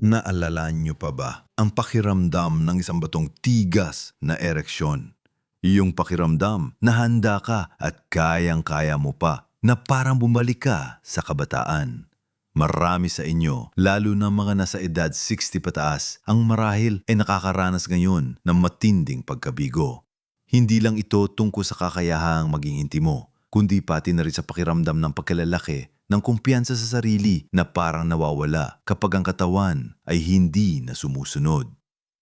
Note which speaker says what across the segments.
Speaker 1: Naalala niyo pa ba ang pakiramdam ng isang batong tigas na ereksyon? Yung pakiramdam na handa ka at kayang-kaya mo pa na parang bumalik ka sa kabataan. Marami sa inyo, lalo na mga nasa edad 60 pataas, ang marahil ay nakakaranas ngayon ng matinding pagkabigo. Hindi lang ito tungkol sa kakayahang maging intimo, kundi pati na rin sa pakiramdam ng pagkalalaki ng kumpiyansa sa sarili na parang nawawala kapag ang katawan ay hindi na sumusunod.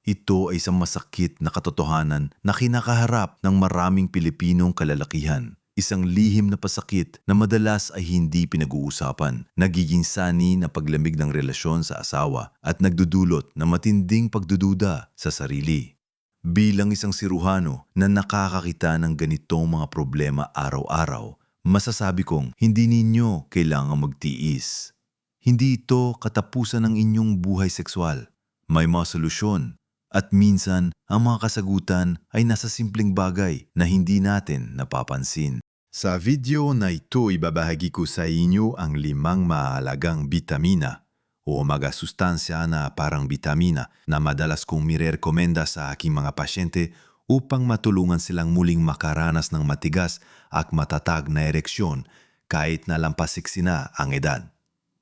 Speaker 1: Ito ay isang masakit na katotohanan na kinakaharap ng maraming Pilipinong kalalakihan. Isang lihim na pasakit na madalas ay hindi pinag-uusapan, nagiging sani na paglamig ng relasyon sa asawa at nagdudulot na matinding pagdududa sa sarili. Bilang isang siruhano na nakakakita ng ganitong mga problema araw-araw, masasabi kong hindi ninyo kailangang magtiis. Hindi ito katapusan ng inyong buhay sexual. May mga solusyon at minsan ang mga kasagutan ay nasa simpleng bagay na hindi natin napapansin. Sa video na ito ibabahagi ko sa inyo ang limang mahalagang bitamina o mga sustansya na parang bitamina na madalas kong mirekomenda sa aking mga pasyente upang matulungan silang muling makaranas ng matigas at matatag na ereksyon kahit na lampasiksi na ang edad.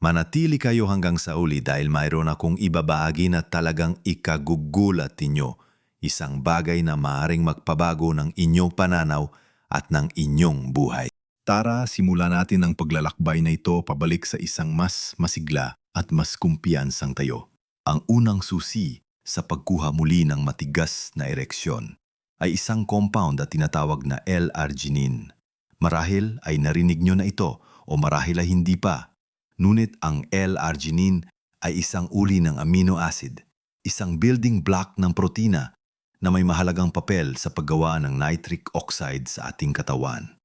Speaker 1: Manatili kayo hanggang sa uli dahil mayroon akong ibabahagi na talagang ikagugulat ninyo. Isang bagay na maaring magpabago ng inyong pananaw at ng inyong buhay. Tara, simulan natin ang paglalakbay na ito pabalik sa isang mas masigla at mas kumpiyansang tayo. Ang unang susi sa pagkuha muli ng matigas na ereksyon ay isang compound na tinatawag na L-arginine. Marahil ay narinig nyo na ito o marahil ay hindi pa. Ngunit ang L-arginine ay isang uri ng amino acid, isang building block ng protina na may mahalagang papel sa paggawa ng nitric oxide sa ating katawan.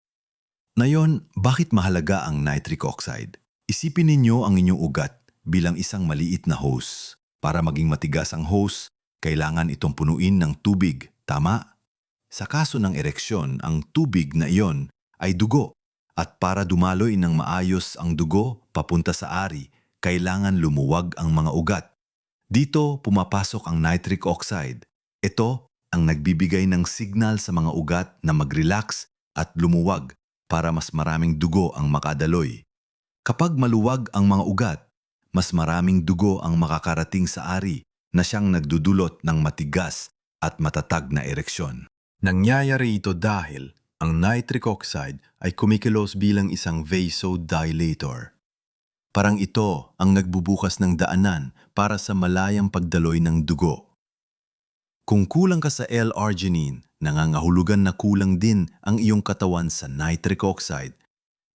Speaker 1: Ngayon, bakit mahalaga ang nitric oxide? Isipin ninyo ang inyong ugat bilang isang maliit na hose. Para maging matigas ang hose, kailangan itong punuin ng tubig, tama? Sa kaso ng ereksyon, ang tubig na iyon ay dugo. At para dumaloy ng maayos ang dugo papunta sa ari, kailangan lumuwag ang mga ugat. Dito pumapasok ang nitric oxide. Ito ang nagbibigay ng signal sa mga ugat na mag-relax at lumuwag para mas maraming dugo ang makadaloy. Kapag maluwag ang mga ugat, mas maraming dugo ang makakarating sa ari na siyang nagdudulot ng matigas at matatag na ereksyon. Nangyayari ito dahil ang nitric oxide ay kumikilos bilang isang vasodilator. Parang ito ang nagbubukas ng daanan para sa malayang pagdaloy ng dugo. Kung kulang ka sa L-arginine, nangangahulugan na kulang din ang iyong katawan sa nitric oxide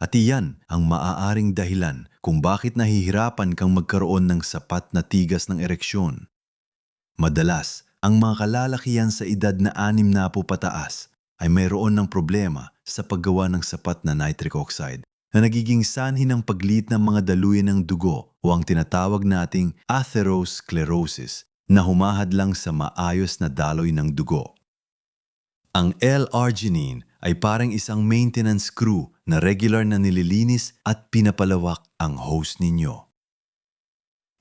Speaker 1: at iyan ang maaaring dahilan kung bakit nahihirapan kang magkaroon ng sapat na tigas ng ereksyon. Madalas, ang mga kalalakihan sa edad na anim na po pataas ay mayroon ng problema sa paggawa ng sapat na nitric oxide na nagiging sanhi ng paglit ng mga daluyan ng dugo o ang tinatawag nating atherosclerosis na humahad lang sa maayos na daloy ng dugo. Ang L-arginine ay parang isang maintenance crew na regular na nililinis at pinapalawak ang host ninyo.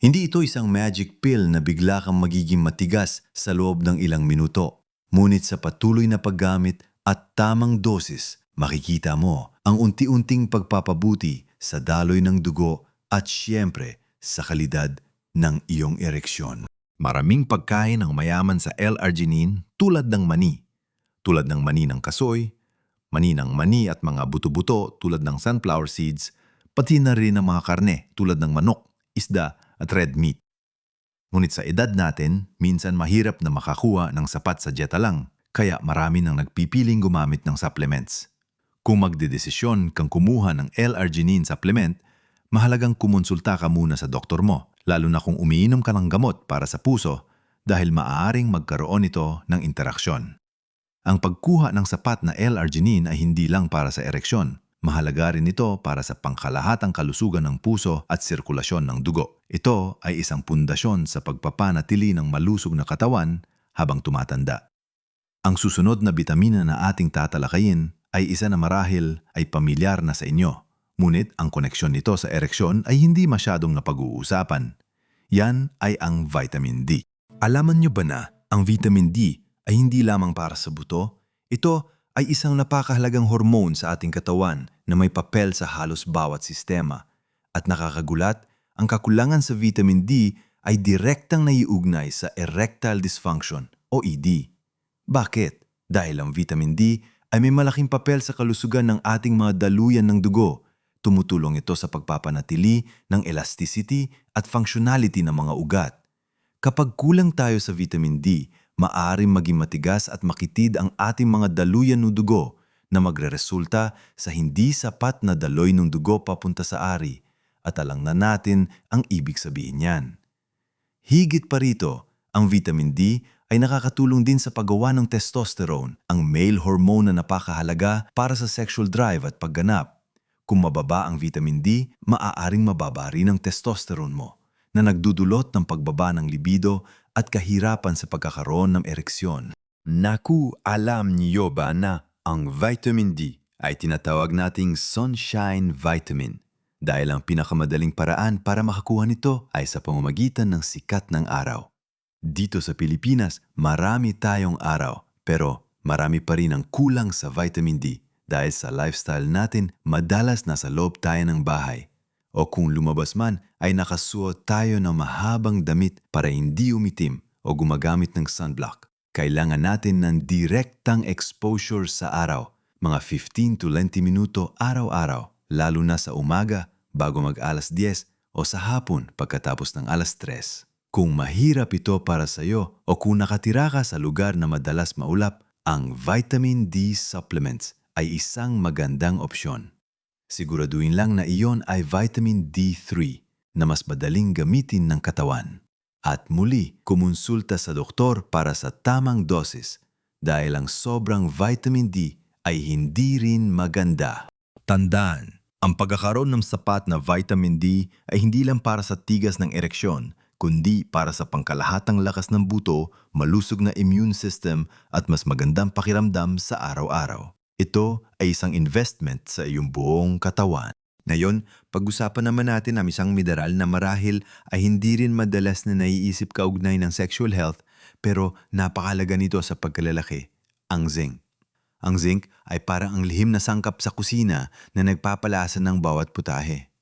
Speaker 1: Hindi ito isang magic pill na bigla kang magiging matigas sa loob ng ilang minuto. Ngunit sa patuloy na paggamit at tamang dosis, makikita mo ang unti-unting pagpapabuti sa daloy ng dugo at siyempre sa kalidad ng iyong ereksyon. Maraming pagkain ang mayaman sa L-arginine tulad ng mani. Tulad ng mani ng kasoy, mani ng mani at mga buto-buto tulad ng sunflower seeds, pati na rin ang mga karne tulad ng manok, isda at red meat. Ngunit sa edad natin, minsan mahirap na makakuha ng sapat sa dieta lang, kaya marami nang nagpipiling gumamit ng supplements. Kung magdedesisyon kang kumuha ng L-arginine supplement, mahalagang kumonsulta ka muna sa doktor mo, lalo na kung umiinom ka ng gamot para sa puso dahil maaaring magkaroon ito ng interaksyon. Ang pagkuha ng sapat na L-arginine ay hindi lang para sa ereksyon. Mahalaga rin ito para sa pangkalahatang kalusugan ng puso at sirkulasyon ng dugo. Ito ay isang pundasyon sa pagpapanatili ng malusog na katawan habang tumatanda. Ang susunod na bitamina na ating tatalakayin ay isa na marahil ay pamilyar na sa inyo. Ngunit ang koneksyon nito sa ereksyon ay hindi masyadong napag-uusapan. Yan ay ang vitamin D. Alaman nyo ba na ang vitamin D ay hindi lamang para sa buto? Ito ay isang napakahalagang hormone sa ating katawan na may papel sa halos bawat sistema. At nakakagulat, ang kakulangan sa vitamin D ay direktang naiugnay sa erectile dysfunction o ED. Bakit? Dahil ang vitamin D ay may malaking papel sa kalusugan ng ating mga daluyan ng dugo. Tumutulong ito sa pagpapanatili ng elasticity at functionality ng mga ugat. Kapag kulang tayo sa vitamin D, maaring maging matigas at makitid ang ating mga daluyan ng dugo na magreresulta sa hindi sapat na daloy ng dugo papunta sa ari at alang na natin ang ibig sabihin niyan. Higit pa rito, ang vitamin D ay nakakatulong din sa paggawa ng testosterone, ang male hormone na napakahalaga para sa sexual drive at pagganap. Kung mababa ang vitamin D, maaaring mababa rin ang testosterone mo, na nagdudulot ng pagbaba ng libido at kahirapan sa pagkakaroon ng ereksyon. Naku, alam niyo ba na ang vitamin D ay tinatawag nating sunshine vitamin dahil ang pinakamadaling paraan para makakuha nito ay sa pamamagitan ng sikat ng araw. Dito sa Pilipinas, marami tayong araw pero marami pa rin ang kulang sa vitamin D dahil sa lifestyle natin madalas nasa loob tayo ng bahay. O kung lumabas man ay nakasuot tayo ng mahabang damit para hindi umitim o gumagamit ng sunblock. Kailangan natin ng direktang exposure sa araw, mga 15 to 20 minuto araw-araw, lalo na sa umaga bago mag alas 10 o sa hapon pagkatapos ng alas 3. Kung mahirap ito para sa iyo o kung nakatira ka sa lugar na madalas maulap, ang vitamin D supplements ay isang magandang opsyon. Siguraduhin lang na iyon ay vitamin D3 na mas madaling gamitin ng katawan. At muli, kumonsulta sa doktor para sa tamang dosis dahil ang sobrang vitamin D ay hindi rin maganda. Tandaan, ang pagkakaroon ng sapat na vitamin D ay hindi lang para sa tigas ng ereksyon, kundi para sa pangkalahatang lakas ng buto, malusog na immune system at mas magandang pakiramdam sa araw-araw. Ito ay isang investment sa iyong buong katawan. Ngayon, pag-usapan naman natin ang isang mineral na marahil ay hindi rin madalas na naiisip kaugnay ng sexual health pero napakalaga nito sa pagkalalaki, ang zinc. Ang zinc ay parang ang lihim na sangkap sa kusina na nagpapalasa ng bawat putahe.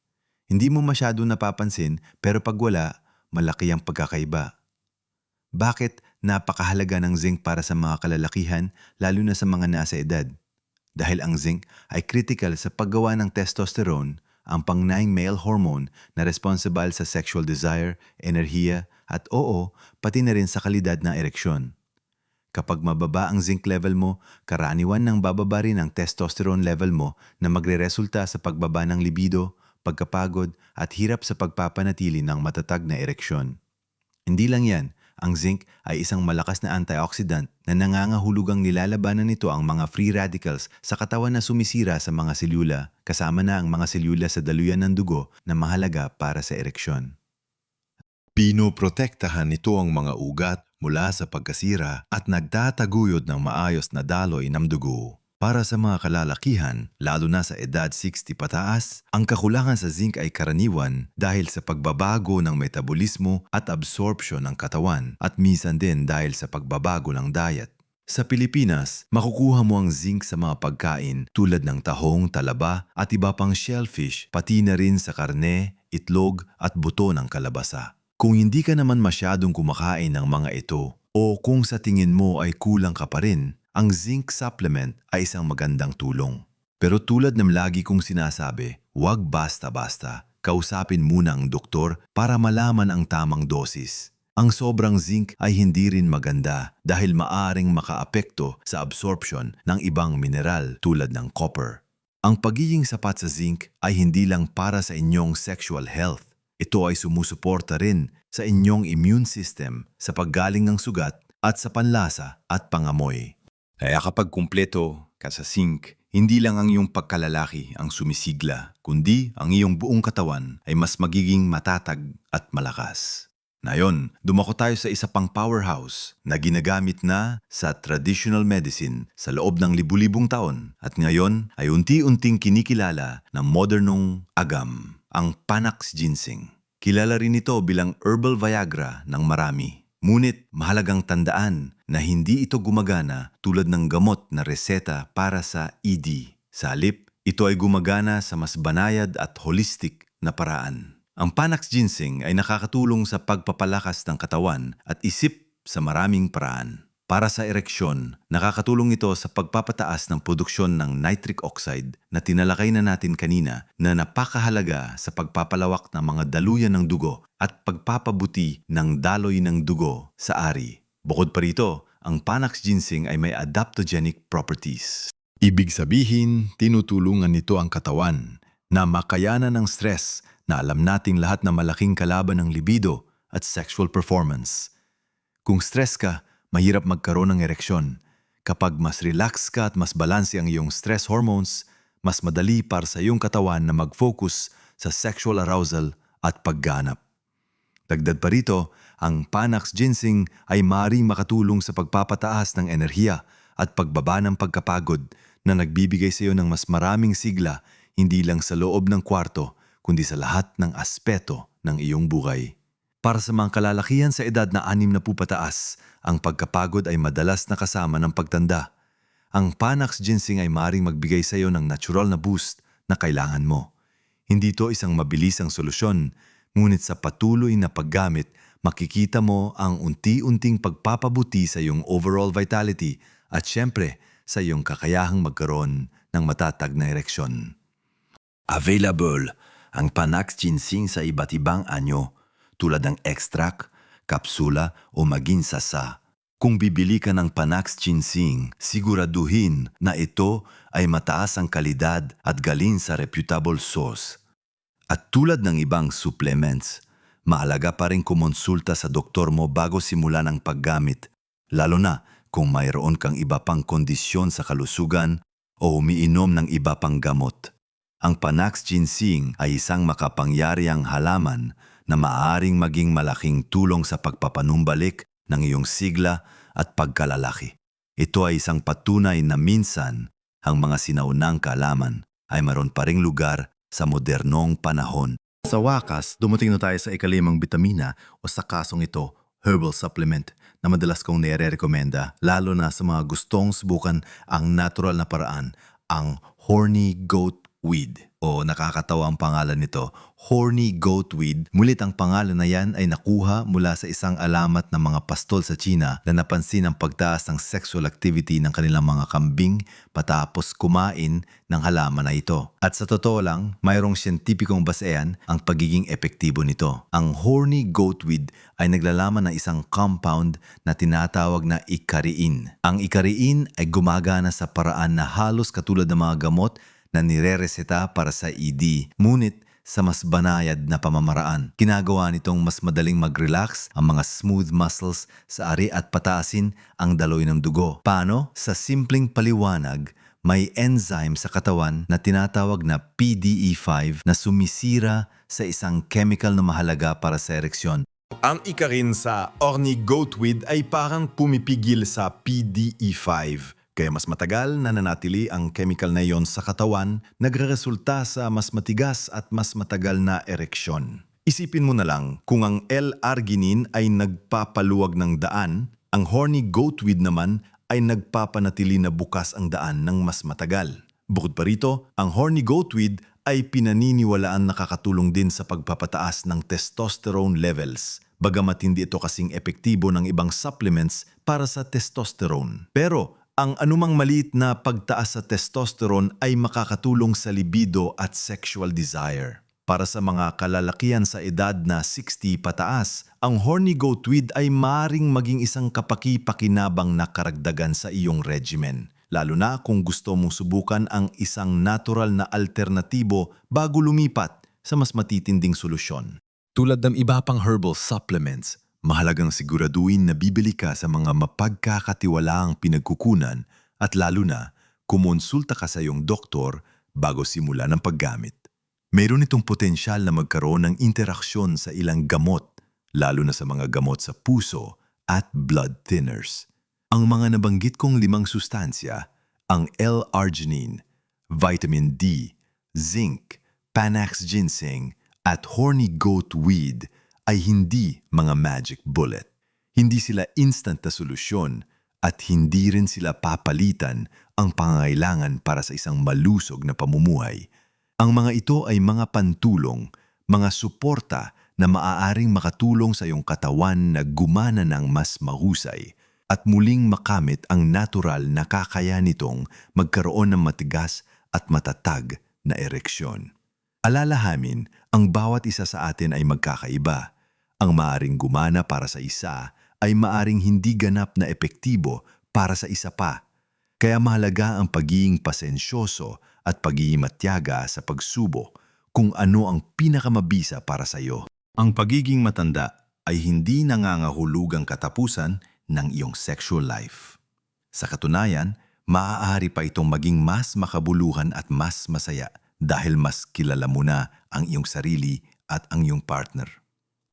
Speaker 1: Hindi mo masyado napapansin pero pag wala, malaki ang pagkakaiba. Bakit napakahalaga ng zinc para sa mga kalalakihan lalo na sa mga nasa edad? Dahil ang zinc ay critical sa paggawa ng testosterone, ang pang-9 male hormone na responsible sa sexual desire, enerhiya, at oo, pati na rin sa kalidad ng ereksyon. Kapag mababa ang zinc level mo, karaniwan nang bababa rin ang testosterone level mo na magreresulta sa pagbaba ng libido, pagkapagod at hirap sa pagpapanatili ng matatag na ereksyon. Hindi lang yan, ang zinc ay isang malakas na antioxidant na nangangahulugang nilalabanan nito ang mga free radicals sa katawan na sumisira sa mga selula, kasama na ang mga selula sa daluyan ng dugo na mahalaga para sa ereksyon. Pinoprotektahan nito ang mga ugat mula sa pagkasira at nagtataguyod ng maayos na daloy ng dugo. Para sa mga kalalakihan, lalo na sa edad 60 pataas, ang kakulangan sa zinc ay karaniwan dahil sa pagbabago ng metabolismo at absorption ng katawan at minsan din dahil sa pagbabago ng diet. Sa Pilipinas, makukuha mo ang zinc sa mga pagkain tulad ng tahong, talaba at iba pang shellfish pati na rin sa karne, itlog at buto ng kalabasa. Kung hindi ka naman masyadong kumakain ng mga ito o kung sa tingin mo ay kulang ka pa rin, ang zinc supplement ay isang magandang tulong. Pero tulad ng lagi kong sinasabi, huwag basta-basta. Kausapin muna ang doktor para malaman ang tamang dosis. Ang sobrang zinc ay hindi rin maganda dahil maaring makaapekto sa absorption ng ibang mineral tulad ng copper. Ang pagiging sapat sa zinc ay hindi lang para sa inyong sexual health. Ito ay sumusuporta rin sa inyong immune system sa paggaling ng sugat at sa panlasa at pangamoy. Kaya kapag kumpleto ka sa zinc, hindi lang ang iyong pagkalalaki ang sumisigla, kundi ang iyong buong katawan ay mas magiging matatag at malakas. Ngayon, dumako tayo sa isa pang powerhouse na ginagamit na sa traditional medicine sa loob ng libu-libong taon at ngayon ay unti-unting kinikilala ng modernong agam, ang Panax Ginseng. Kilala rin ito bilang herbal Viagra ng marami. Ngunit mahalagang tandaan na hindi ito gumagana tulad ng gamot na reseta para sa ED. Sa halip, ito ay gumagana sa mas banayad at holistic na paraan. Ang Panax Ginseng ay nakakatulong sa pagpapalakas ng katawan at isip sa maraming paraan. Para sa ereksyon, nakakatulong ito sa pagpapataas ng produksyon ng nitric oxide na tinalakay na natin kanina na napakahalaga sa pagpapalawak ng mga daluyan ng dugo at pagpapabuti ng daloy ng dugo sa ari. Bukod pa rito, ang Panax Ginseng ay may adaptogenic properties. Ibig sabihin, tinutulungan nito ang katawan na makayanan ng stress na alam nating lahat na malaking kalaban ng libido at sexual performance. Kung stress ka, mahirap magkaroon ng ereksyon. Kapag mas relax ka at mas balanse ang iyong stress hormones, mas madali para sa iyong katawan na mag-focus sa sexual arousal at pagganap. Dagdag pa rito, ang Panax Ginseng ay maaaring makatulong sa pagpapataas ng enerhiya at pagbaba ng pagkapagod na nagbibigay sa iyo ng mas maraming sigla hindi lang sa loob ng kwarto kundi sa lahat ng aspeto ng iyong buhay. Para sa mga kalalakihan sa edad na anim na pupataas, ang pagkapagod ay madalas na kasama ng pagtanda. Ang Panax Ginseng ay maring magbigay sa iyo ng natural na boost na kailangan mo. Hindi ito isang mabilisang solusyon, ngunit sa patuloy na paggamit, makikita mo ang unti-unting pagpapabuti sa iyong overall vitality at syempre sa iyong kakayahang magkaroon ng matatag na ereksyon. Available ang Panax Ginseng sa iba't ibang anyo tulad ng extract, kapsula o maging sasa. Kung bibili ka ng Panax Ginseng, siguraduhin na ito ay mataas ang kalidad at galing sa reputable source. At tulad ng ibang supplements, mahalaga pa rin kumonsulta sa doktor mo bago simulan ang paggamit, lalo na kung mayroon kang iba pang kondisyon sa kalusugan o umiinom ng iba pang gamot. Ang Panax Ginseng ay isang makapangyariang halaman na maaring maging malaking tulong sa pagpapanumbalik ng iyong sigla at pagkalalaki. Ito ay isang patunay na minsan ang mga sinaunang kaalaman ay maroon pa ring lugar sa modernong panahon.
Speaker 2: Sa wakas, dumating na tayo sa ikalimang bitamina o sa kasong ito, herbal supplement na madalas kong nire-recommenda lalo na sa mga gustong subukan ang natural na paraan, ang horny goat weed o nakakatawa ang pangalan nito, horny goatweed. Mulit ang pangalan na yan ay nakuha mula sa isang alamat ng mga pastol sa China na napansin ang pagtaas ng sexual activity ng kanilang mga kambing patapos kumain ng halaman na ito. At sa totoo lang, mayroong siyentipikong basehan ang pagiging epektibo nito. Ang horny goatweed ay naglalaman ng isang compound na tinatawag na ikariin. Ang ikariin ay gumagana sa paraan na halos katulad ng mga gamot na nirereseta para sa ED, ngunit sa mas banayad na pamamaraan. Ginagawa nitong mas madaling mag-relax ang mga smooth muscles sa ari at pataasin ang daloy ng dugo. Paano? Sa simpleng paliwanag, may enzyme sa katawan na tinatawag na PDE5 na sumisira sa isang chemical na mahalaga para sa ereksyon.
Speaker 3: Ang ikarin sa Orny Goatweed ay parang pumipigil sa PDE5 kaya mas matagal na nanatili ang chemical na iyon sa katawan, nagreresulta sa mas matigas at mas matagal na ereksyon. Isipin mo na lang, kung ang L-arginine ay nagpapaluwag ng daan, ang horny goatweed naman ay nagpapanatili na bukas ang daan ng mas matagal. Bukod pa rito, ang horny goatweed ay pinaniniwalaan nakakatulong din sa pagpapataas ng testosterone levels, bagamat hindi ito kasing epektibo ng ibang supplements para sa testosterone. Pero ang anumang maliit na pagtaas sa testosterone ay makakatulong sa libido at sexual desire. Para sa mga kalalakihan sa edad na 60 pataas, ang horny goatweed ay maring maging isang kapaki-pakinabang na karagdagan sa iyong regimen. Lalo na kung gusto mong subukan ang isang natural na alternatibo bago lumipat sa mas matitinding solusyon.
Speaker 1: Tulad ng iba pang herbal supplements, mahalagang siguraduhin na bibili ka sa mga mapagkakatiwalaang pinagkukunan at lalo na kumonsulta ka sa iyong doktor bago simula ng paggamit. Mayroon itong potensyal na magkaroon ng interaksyon sa ilang gamot, lalo na sa mga gamot sa puso at blood thinners. Ang mga nabanggit kong limang sustansya, ang L-arginine, vitamin D, zinc, Panax ginseng, At horny goat weed ay hindi mga magic bullet. Hindi sila instant na solusyon at hindi rin sila papalitan ang pangangailangan para sa isang malusog na pamumuhay. Ang mga ito ay mga pantulong, mga suporta na maaaring makatulong sa iyong katawan na gumana ng mas mahusay at muling makamit ang natural na kakayahan nitong magkaroon ng matigas at matatag na ereksyon. Alalahanin, ang bawat isa sa atin ay magkakaiba. Ang maaring gumana para sa isa ay maaring hindi ganap na epektibo para sa isa pa. Kaya mahalaga ang pagiging pasensyoso at pagiging matyaga sa pagsubo kung ano ang pinakamabisa para sa iyo. Ang pagiging matanda ay hindi nangangahulugang katapusan ng iyong sexual life. Sa katunayan, maaari pa itong maging mas makabuluhan at mas masaya dahil mas kilala mo na ang iyong sarili at ang iyong partner.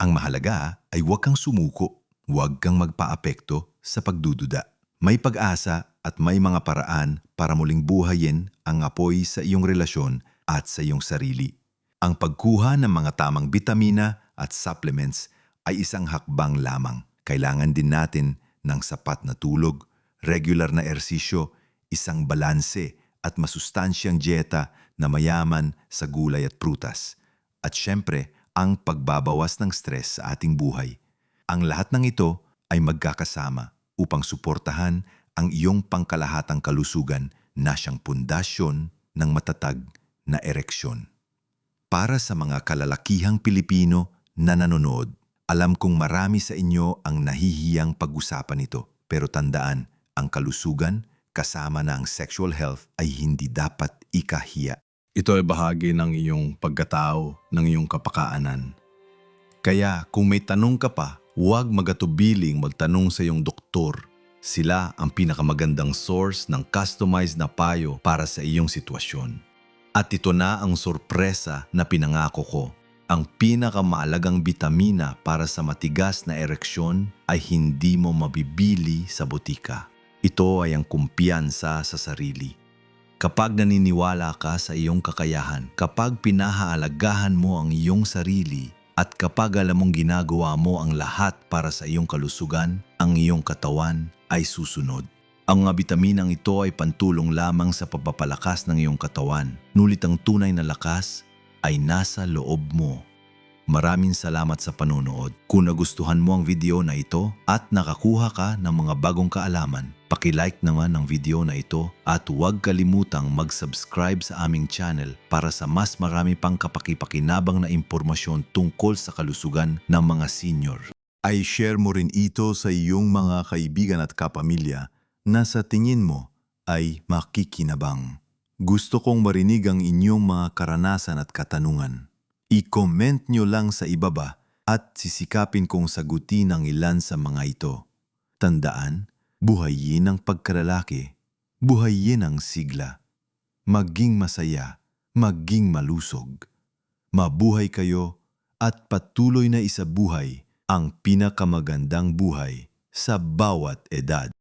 Speaker 1: Ang mahalaga ay huwag kang sumuko, huwag kang magpaapekto sa pagdududa. May pag-asa at may mga paraan para muling buhayin ang apoy sa iyong relasyon at sa iyong sarili. Ang pagkuha ng mga tamang bitamina at supplements ay isang hakbang lamang. Kailangan din natin ng sapat na tulog, regular na ersisyo, isang balanse at masustansyang dieta na mayaman sa gulay at prutas. At syempre, ang pagbabawas ng stress sa ating buhay. Ang lahat ng ito ay magkakasama upang suportahan ang iyong pangkalahatang kalusugan na siyang pundasyon ng matatag na ereksyon. Para sa mga kalalakihang Pilipino na nanonood, alam kong marami sa inyo ang nahihiyang pag-usapan ito. Pero tandaan, ang kalusugan kasama na ang sexual health ay hindi dapat ikahiya.
Speaker 3: Ito ay bahagi ng iyong pagkatao, ng iyong kapakaanan. Kaya kung may tanong ka pa, huwag magatubiling magtanong sa iyong doktor. Sila ang pinakamagandang source ng customized na payo para sa iyong sitwasyon. At ito na ang sorpresa na pinangako ko. Ang pinakamaalagang bitamina para sa matigas na ereksyon ay hindi mo mabibili sa butika. Ito ay ang kumpiyansa sa sarili. Kapag naniniwala ka sa iyong kakayahan, kapag pinahahalagahan mo ang iyong sarili, at kapag alam mong ginagawa mo ang lahat para sa iyong kalusugan, ang iyong katawan ay susunod. Ang mga bitaminang ito ay pantulong lamang sa pagpapalakas ng iyong katawan, nulit ang tunay na lakas ay nasa loob mo. Maraming salamat sa panonood. Kung nagustuhan mo ang video na ito at nakakuha ka ng mga bagong kaalaman, pakilike naman ang video na ito at huwag kalimutang mag-subscribe sa aming channel para sa mas marami pang kapakipakinabang na impormasyon tungkol sa kalusugan ng mga senior.
Speaker 1: Ay share mo rin ito sa iyong mga kaibigan at kapamilya na sa tingin mo ay makikinabang. Gusto kong marinig ang inyong mga karanasan at katanungan. I-comment nyo lang sa ibaba at sisikapin kong sagutin ang ilan sa mga ito. Tandaan, buhayin ang pagkalalaki, buhayin ang sigla. Maging masaya, maging malusog. Mabuhay kayo at patuloy na isabuhay ang pinakamagandang buhay sa bawat edad.